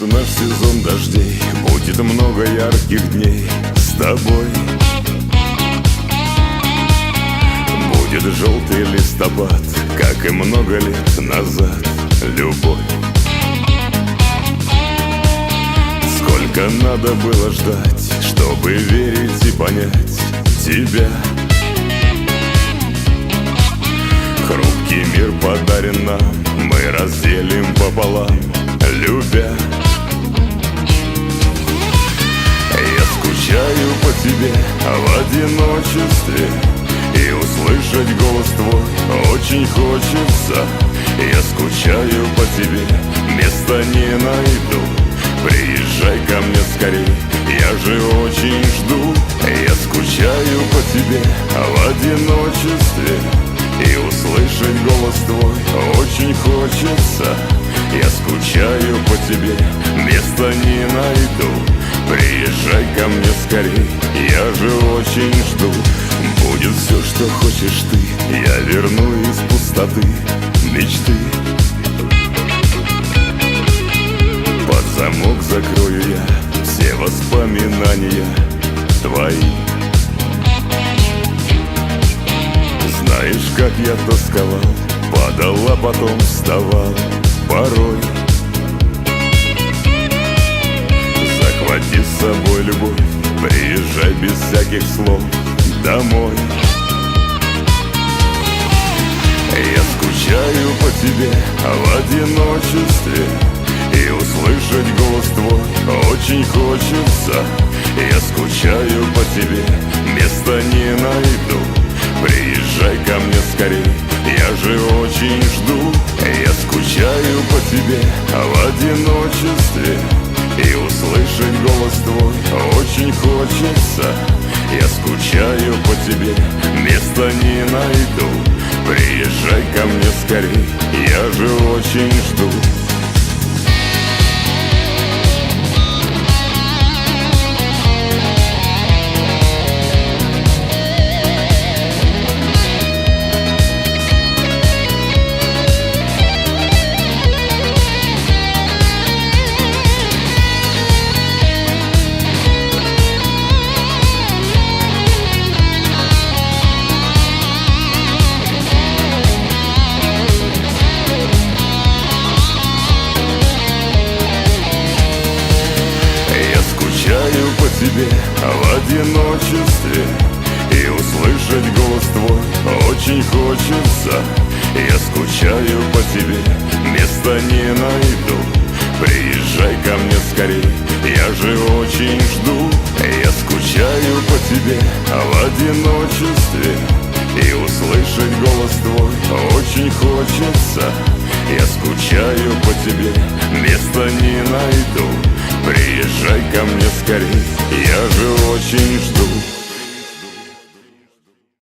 Будет наш сезон дождей Будет много ярких дней с тобой. Будет желтый листопад Как и много лет назад Любовь. Сколько надо было ждать Чтобы верить и понять тебя. Хрупкий мир подарен нам Мы разделим пополам тебе в одиночестве. И услышать голос твой очень хочется. Я скучаю по тебе, места не найду. Приезжай ко мне скорей, я же очень жду. Я скучаю по тебе в одиночестве. И услышать голос твой очень хочется. Я скучаю по тебе, места не найду Приезжай ко мне скорей, я же очень жду. Будет все, что хочешь ты, я верну из пустоты мечты. Под замок закрою я все воспоминания твои. Знаешь, как я тосковал, падал, а потом вставал порой без всяких слов домой. Я скучаю по тебе в одиночестве И услышать голос твой очень хочется. Я скучаю по тебе, места не найду. Приезжай ко мне скорей, я же очень жду. Я скучаю по тебе в одиночестве И услышать голос твой очень хочется найду Приезжай ко мне скорей, я же очень жду тебе в одиночестве. И услышать голос твой очень хочется. Я скучаю по тебе, места не найду. Приезжай ко мне скорей, я же очень жду. Я скучаю по тебе в одиночестве. И услышать голос твой очень хочется. Я скучаю по тебе, места не найду Приезжай ко мне скорей, я же очень жду.